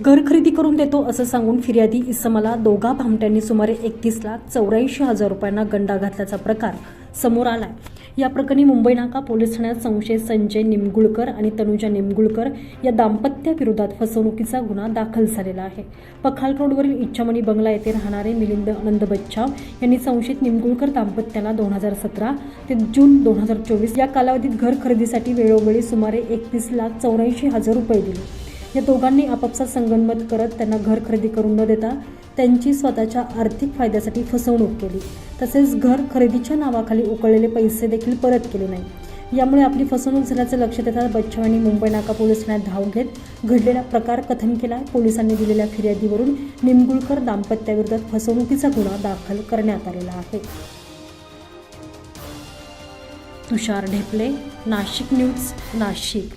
घर खरेदी करून देतो असं सांगून फिर्यादी इसमाला दोघा भामट्यांनी सुमारे एकतीस लाख चौऱ्याऐंशी हजार रुपयांना गंडा घातल्याचा प्रकार समोर आलाय. या प्रकरणी मुंबई नाका पोलीस ठाण्यात संशयित संजय निमगुळकर आणि तनुजा निमगुळकर या दाम्पत्याविरोधात फसवणुकीचा गुन्हा दाखल झालेला आहे. पखाल रोडवरील इच्छामणी बंगला येथे राहणारे मिलिंद आनंद बच्चाव यांनी संशयित निमगुळकर दाम्पत्याला दोन हजार सतरा ते जून दोन हजार चोवीस या कालावधीत घर खरेदीसाठी वेळोवेळी सुमारे एकतीस लाख चौऱ्याऐंशी हजार रुपये दिले. या दोघांनी आपापसात संगनमत करत त्यांना घर खरेदी करून न देता त्यांची स्वतःच्या आर्थिक फायद्यासाठी फसवणूक केली. तसेच घर खरेदीच्या नावाखाली उकळलेले पैसे देखील परत केले नाही. यामुळे आपली फसवणूक झाल्याचं लक्षात देता बच्चव यांनी मुंबई नाका पोलीस ठाण्यात धाव घेत घडलेला प्रकार कथन केला. पोलिसांनी दिलेल्या फिर्यादीवरून निमगुळकर दाम्पत्याविरोधात फसवणुकीचा गुन्हा दाखल करण्यात आलेला आहे. तुषार ढेपले नाशिक न्यूज नाशिक.